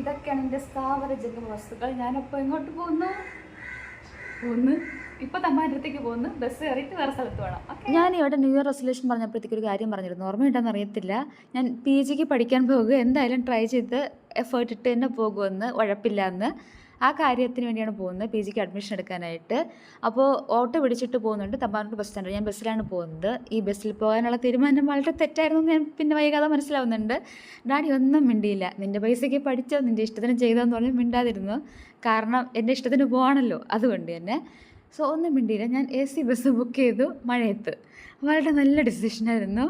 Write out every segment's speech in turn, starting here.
ഇതൊക്കെയാണ് എന്റെ സ്ഥാവര ജന്മ വസ്തുക്കൾ. ഞാനപ്പോൾ എങ്ങോട്ട് പോകുന്നു പോകുന്നു ഇപ്പൊ തമ്മാനത്തേക്ക് പോകുന്നു ബസ് കയറിയിട്ട് വേറെ സ്ഥലത്ത് വേണം ഞാൻ ഇവിടെ ന്യൂ ഇയർ റെസൊല്യൂഷൻ പറഞ്ഞപ്പോഴത്തേക്ക് ഒരു കാര്യം പറഞ്ഞിരുന്നു. ഓർമ്മയുണ്ടെന്ന് അറിയത്തില്ല. ഞാൻ പി ജിക്ക് പഠിക്കാൻ പോകുക. എന്തായാലും ട്രൈ ചെയ്ത് എഫേർട്ട് ഇട്ട് തന്നെ പോകുമെന്ന് ഉഴപ്പില്ല എന്ന് ആ കാര്യത്തിന് വേണ്ടിയാണ് പോകുന്നത്. പി ജിക്ക് അഡ്മിഷൻ എടുക്കാനായിട്ട്. അപ്പോൾ ഓട്ടോ പിടിച്ചിട്ട് പോകുന്നുണ്ട്. തമ്പാനൂർ ബസ് സ്റ്റാൻഡ് ഞാൻ ബസ്സിലാണ് പോകുന്നത്. ഈ ബസ്സിൽ പോകാനുള്ള തീരുമാനം വളരെ തെറ്റായിരുന്നു ഞാൻ പിന്നെ വൈകാതെ മനസ്സിലാവുന്നുണ്ട്. ഡാഡി ഒന്നും മിണ്ടിയില്ല. നിന്റെ പൈസയ്ക്ക് പഠിച്ചോ? നിന്റെ ഇഷ്ടത്തിന് ചെയ്തോന്ന് പറഞ്ഞ് മിണ്ടാതിരുന്നു. കാരണം എന്റെ ഇഷ്ടത്തിന് പോകണമല്ലോ അതുകൊണ്ട് തന്നെ. സോ ഒന്നും മിണ്ടിയില്ല. ഞാൻ എ സി ബസ് ബുക്ക് ചെയ്തു. മഴയത്ത്. വളരെ നല്ല ഡിസിഷനായിരുന്നു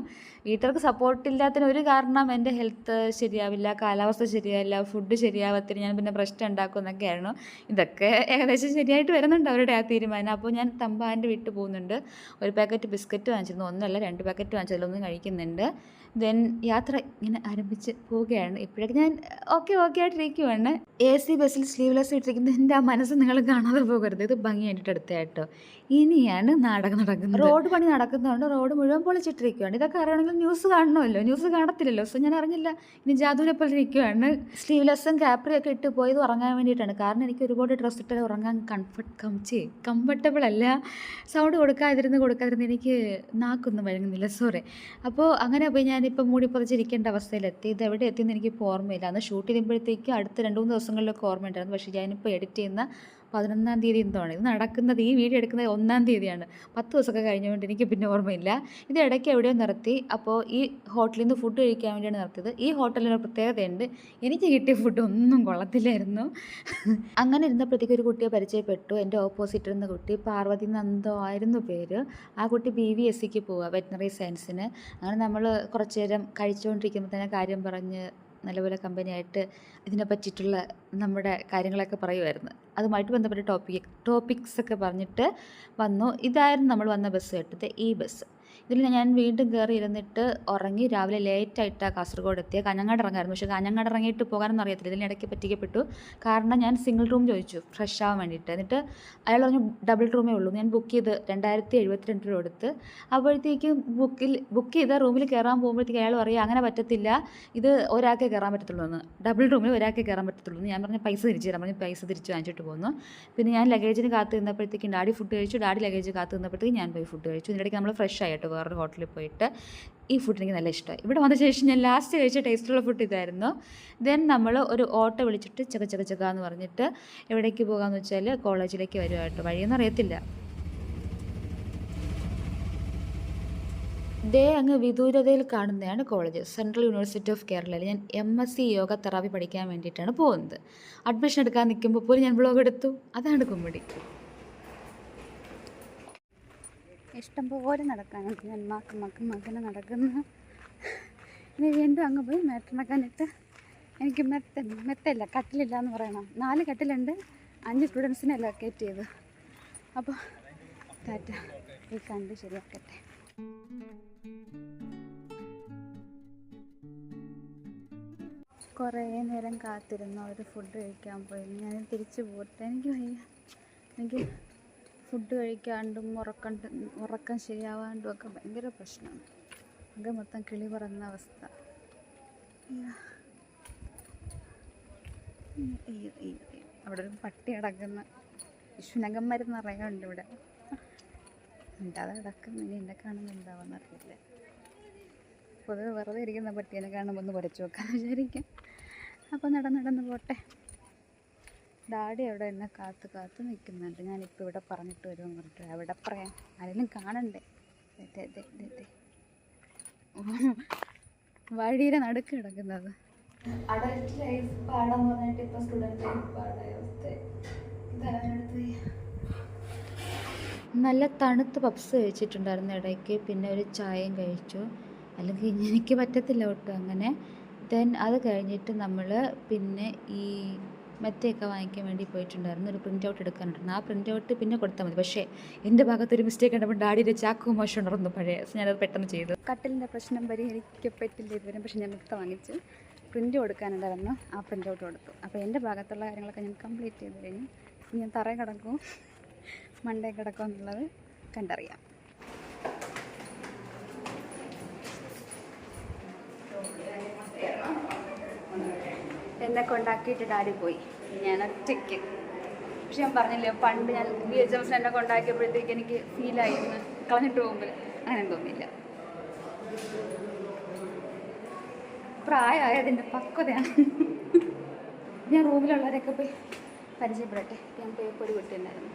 വീട്ടുകാർക്ക് സപ്പോർട്ടില്ലാത്തതിന് ഒരു കാരണം എന്റെ ഹെൽത്ത് ശരിയാവില്ല കാലാവസ്ഥ ശരിയാവില്ല ഫുഡ് ശരിയാവത്തിന് ഞാൻ പിന്നെ പ്രശ്നം ഉണ്ടാക്കും എന്നൊക്കെയായിരുന്നു. ഇതൊക്കെ ഏകദേശം ശരിയായിട്ട് വരുന്നുണ്ട് അവരുടെ ആ തീരുമാനം. അപ്പോൾ ഞാൻ തമ്പാന്റെ വീട്ടിൽ പോകുന്നുണ്ട്. ഒരു പാക്കറ്റ് ബിസ്ക്കറ്റ് വാങ്ങിച്ചിരുന്നു. ഒന്നല്ല രണ്ട് പാക്കറ്റ് വാങ്ങിച്ചതിലൊന്നും കഴിക്കുന്നുണ്ട്. ദെൻ യാത്ര ഇങ്ങനെ ആരംഭിച്ച് പോവുകയാണ്. ഇപ്പോഴൊക്കെ ഞാൻ ഓക്കെ ഓക്കെ ആയിട്ടിരിക്കുവാണ്. എ സി ബസ്സിൽ സ്ലീവ്ലെസ് ഇട്ടിരിക്കുന്നത് എന്റെ ആ മനസ്സ് നിങ്ങൾ കാണാതെ പോകരുത്. ഇത് ഭംഗിയായിട്ട് അടുത്തായിട്ടോ ഇനിയാണ് നാടകം നടക്കുന്നത്. റോഡ് പണി നടക്കുന്നതുകൊണ്ട് റോഡ് മുഴുവൻ പൊളിച്ചിട്ടിരിക്കുകയാണ് ഇതൊക്കെ അറിയണമെങ്കിൽ ന്യൂസ് കാണണമല്ലോ. ന്യൂസ് കാണത്തില്ലല്ലോ. സോ ഞാൻ അറിഞ്ഞില്ല. ഇനി ജാതുവിനെ പോലെ ഇരിക്കുകയാണ് സ്ലീവ്ലെസ്സും ക്യാപ്രിയൊക്കെ ഇട്ട് പോയത് ഉറങ്ങാൻ വേണ്ടിയിട്ടാണ്. കാരണം എനിക്ക് ഒരുപാട് ഡ്രസ്സ് ഇട്ട് ഉറങ്ങാൻ കംഫർട്ട് കംചേ കംഫർട്ടബിൾ അല്ല. സൗണ്ട് കൊടുക്കാതിരുന്ന് കൊടുക്കാതിരുന്ന് എനിക്ക് നാക്കൊന്നും വഴങ്ങുന്നില്ല. സോറി അപ്പോൾ അങ്ങനെ പോയി ഞാനിപ്പോൾ മൂടി പുതച്ചിരിക്കേണ്ട അവസ്ഥയിലെത്തി. ഇത് എവിടെ എത്തിയെന്ന് എനിക്ക് ഓർമ്മയില്ല. അന്ന് ഷൂട്ട് ചെയ്യുമ്പോഴത്തേക്ക് അടുത്ത രണ്ട് മൂന്ന് ദിവസങ്ങളിലൊക്കെ ഓർമ്മയുണ്ടായിരുന്നു. പക്ഷേ ഞാനിപ്പോൾ എഡിറ്റ് ചെയ്യുന്ന പതിനൊന്നാം തീയതി എന്താണ് ഇത് നടക്കുന്നത് ഈ വീഡിയോ എടുക്കുന്നത് ഒന്നാം തീയതിയാണ്. പത്ത് ദിവസമൊക്കെ കഴിഞ്ഞുകൊണ്ട് എനിക്ക് പിന്നെ ഓർമ്മയില്ല. ഇത് ഇടയ്ക്ക് എവിടെയോ നിർത്തി. അപ്പോൾ ഈ ഹോട്ടലിൽ നിന്ന് ഫുഡ് കഴിക്കാൻ വേണ്ടിയാണ് നിർത്തിയത്. ഈ ഹോട്ടലിന് ഒരു പ്രത്യേകതയുണ്ട്. എനിക്ക് കിട്ടിയ ഫുഡ് ഒന്നും കൊള്ളത്തില്ലായിരുന്നു. അങ്ങനെ ഇരുന്നപ്പോഴത്തേക്ക് ഒരു കുട്ടിയെ പരിചയപ്പെട്ടു. എന്റെ ഓപ്പോസിറ്റ് ഇരുന്ന കുട്ടി. പാർവതി നന്ദോ ആയിരുന്നു പേര്. ആ കുട്ടി ബി വി എസ് സിക്ക് പോവുക വെറ്റിനറി സയൻസിന് അങ്ങനെ നമ്മൾ കുറച്ച് നേരം കഴിച്ചുകൊണ്ടിരിക്കുമ്പോൾ തന്നെ കാര്യം പറഞ്ഞ് നല്ലപോലെ കമ്പനിയായിട്ട് ഇതിനെ പറ്റിയിട്ടുള്ള നമ്മുടെ കാര്യങ്ങളൊക്കെ പറയുമായിരുന്നു അതുമായിട്ട് ബന്ധപ്പെട്ട ടോപ്പിക് ടോപ്പിക്സ് ഒക്കെ പറഞ്ഞിട്ട് വന്നു. ഇതായിരുന്നു നമ്മൾ വന്ന ബസ് കേട്ടത്. ഈ ബസ് ഇതിൽ ഞാൻ വീണ്ടും കയറി ഇരുന്നിട്ട് ഉറങ്ങി രാവിലെ ലേറ്റായിട്ടാണ് കാസർഗോഡ് എത്തിയ. കാഞ്ഞങ്ങാട് ഇറങ്ങായിരുന്നു. പക്ഷേ കാഞ്ഞങ്ങാട് ഇറങ്ങിയിട്ട് പോകാനൊന്നും അറിയത്തില്ല. ഇതിനിടയ്ക്ക് പറ്റിക്കപ്പെട്ടു. കാരണം ഞാൻ സിംഗിൾ റൂം ചോദിച്ചു ഫ്രഷ് ആവാൻ വേണ്ടിയിട്ട്. എന്നിട്ട് അയാൾ പറഞ്ഞു ഡബിൾ റൂമേ ഉള്ളൂ. ഞാൻ ബുക്ക് ചെയ്ത് രണ്ടായിരത്തി എഴുപത്തിരണ്ട് രൂപ കൊടുത്ത്. അപ്പോഴത്തേക്കും ബുക്കിൽ ബുക്ക് ചെയ്ത റൂമിൽ കയറാൻ പോകുമ്പോഴത്തേക്ക് അയാൾ പറയും അങ്ങനെ പറ്റത്തില്ല. ഇത് ഒരാൾക്കേ കയറാൻ പറ്റത്തുള്ളൂ എന്ന്. ഡബിൾ റൂമിൽ ഒരാൾക്കേ കയറാൻ പറ്റത്തുള്ളൂ എന്ന് ഞാൻ പറഞ്ഞ പൈസ തിരിച്ചു തരാം. പറഞ്ഞു പൈസ തിരിച്ച് വാങ്ങിച്ചിട്ട് പോന്നു പിന്നെ ഞാൻ ലഗേജിന് കാത്ത് നിന്നപ്പോഴത്തേക്കും ഡാഡി ഫുഡ് കഴിച്ചു. ഡാഡി ലഗേജ് കാത്ത് നിന്നപ്പോഴത്തേക്കും ഞാൻ പോയി ഫുഡ് കഴിച്ചു. ഇതിനിടയ്ക്ക് നമ്മൾ ഫ്രഷ് ആയിട്ട് വേറൊരു ഹോട്ടലിൽ പോയിട്ട് ഈ ഫുഡ് എനിക്ക് നല്ല ഇഷ്ടമായി. ഇവിടെ വന്ന ശേഷം ഞാൻ ലാസ്റ്റ് കഴിച്ച ടേസ്റ്റുള്ള ഫുഡ് ഇതായിരുന്നു. ദെൻ നമ്മൾ ഒരു ഓട്ടോ വിളിച്ചിട്ട് ചക ചക ചക എന്ന് പറഞ്ഞിട്ട് എവിടേക്ക് പോകാമെന്ന് വെച്ചാൽ കോളേജിലേക്ക് വരുമായിട്ട് വഴിയൊന്നും അറിയത്തില്ല. ദേ അങ്ങ് വിദൂരതയിൽ കാണുന്നതാണ് കോളേജ് സെൻട്രൽ യൂണിവേഴ്സിറ്റി ഓഫ് കേരളയിൽ ഞാൻ M S C yoga therapy പഠിക്കാൻ വേണ്ടിയിട്ടാണ് പോകുന്നത്. അഡ്മിഷൻ എടുക്കാൻ നിൽക്കുമ്പോൾ പോലും ഞാൻ ബ്ലോഗ് എടുത്തു. അതാണ് കുമ്മിടി ഇഷ്ടം പോലെ നടക്കാനുണ്ട്. ഞാൻ മക്ക മക്ക മകന് നടക്കുന്നു. ഇനി വീണ്ടും അങ്ങ് പോയി മെത്ത മെട്ടിണക്കാനിട്ട് എനിക്ക് മെത്ത മെത്തയില്ല കട്ടിലില്ല എന്ന് പറയണം. നാല് കട്ടിലുണ്ട്. അഞ്ച് സ്റ്റുഡൻസിനെ ലൊക്കേറ്റ് ചെയ്തു. അപ്പോൾ ടാറ്റ ഈ കണ്ട് ശരിയാക്കട്ടെ. കുറേ നേരം കാത്തിരുന്നു അവർ ഫുഡ് കഴിക്കാൻ പോയി. ഞാൻ തിരിച്ചു പോട്ടെ. എനിക്ക് വയ്യ. എനിക്ക് ഫുഡ് കഴിക്കാണ്ടും ഉറക്കം ഉറക്കം ശരിയാവാണ്ടും ഒക്കെ ഭയങ്കര പ്രശ്നമാണ്. അങ്ങനെ മൊത്തം കിളി പറന്ന അവസ്ഥ. അവിടെ ഒരു പട്ടി അടക്കുന്ന ശുനകം മരുന്ന് പറയുന്നുണ്ട് ഇവിടെ. ഉണ്ടാതെ അടക്കം ഇനി എന്നെ കാണുമ്പോൾ എന്താവെന്ന് അറിയില്ല. പൊതുവെ വെറുതെ ഇരിക്കുന്ന പട്ടീനെ കാണുമ്പോൾ ഒന്ന് പഠിച്ചു വെക്കാമെന്ന് വിചാരിക്കാം. അപ്പോൾ നടന്ന് നടന്ന് പോട്ടെ. ഡാഡി അവിടെ എന്നെ കാത്ത് കാത്ത് നിൽക്കുന്നുണ്ട് ഞാനിപ്പോൾ ഇവിടെ പറഞ്ഞിട്ട് വരുമെന്ന് പറഞ്ഞിട്ട് അവിടെ പറയാൻ ആരെങ്കിലും കാണണ്ടേ? വഴിയുടെ നടുക്ക് കിടക്കുന്നത്. അഡൽട്ട് ലൈഫ് പാടാന്ന് പറഞ്ഞിട്ട് ഇപ്പോൾ സ്റ്റുഡന്റ് ലൈഫ് പാടായ അവസ്ഥ നല്ല തണുത്ത് പപ്സ് കഴിച്ചിട്ടുണ്ടായിരുന്നു ഇടയ്ക്ക്. പിന്നെ ഒരു ചായയും കഴിച്ചു. അല്ലെങ്കിൽ എനിക്ക് പറ്റത്തില്ല ഒട്ടും അങ്ങനെ. ദെൻ അത് കഴിഞ്ഞിട്ട് നമ്മൾ പിന്നെ ഈ മെത്തയൊക്കെ വാങ്ങിക്കാൻ വേണ്ടി പോയിട്ടുണ്ടായിരുന്നു. ഒരു പ്രിന്റ് ഔട്ട് എടുക്കാനുണ്ടായിരുന്നു. ആ പ്രിന്റ് ഔട്ട് പിന്നെ കൊടുത്താൽ മതി. പക്ഷേ എന്റെ ഭാഗത്ത് ഒരു മിസ്റ്റേക്ക് കണ്ടപ്പോൾ ഡാഡിയുടെ ചാക്കും മോശം ഉണർന്നു. പഴയ ഞാനത് പെട്ടെന്ന് ചെയ്തു. കട്ടിലിന്റെ പ്രശ്നം പരിഹരിക്കപ്പെട്ടില്ല ഇതുവരെ. പക്ഷേ ഞാൻ മെത്ത വാങ്ങിച്ച് പ്രിന്റ് കൊടുക്കാനുണ്ടായിരുന്നു. ആ പ്രിന്റ് ഔട്ട് കൊടുത്തു. അപ്പോൾ എന്റെ ഭാഗത്തുള്ള കാര്യങ്ങളൊക്കെ ഞാൻ കംപ്ലീറ്റ് ചെയ്ത് കഴിഞ്ഞു ഞാൻ തറ കിടക്കും മണ്ടേ കിടക്കും എന്നുള്ളത് കണ്ടറിയാം. എന്നെ കൊണ്ടാക്കിയിട്ട് ഡാഡി പോയി? ഞാൻ ഒറ്റയ്ക്ക്. പക്ഷെ ഞാൻ പറഞ്ഞില്ലേ പണ്ട് ഞാൻ ബി എച്ച് എം എന്നെ കൊണ്ടാക്കിയപ്പോഴത്തേക്ക് എനിക്ക് ഫീലായിരുന്നു കളഞ്ഞിട്ട് പോകുമ്പോൾ അങ്ങനെ തോന്നിയില്ല. പ്രായമായതിന്റെ പക്വതയാണ്. ഞാൻ റൂമിലുള്ളവരൊക്കെ പോയി പരിചയപ്പെടട്ടെ. ഞാൻ പോയപ്പോൾ ഒരു കുട്ടി ഉണ്ടായിരുന്നു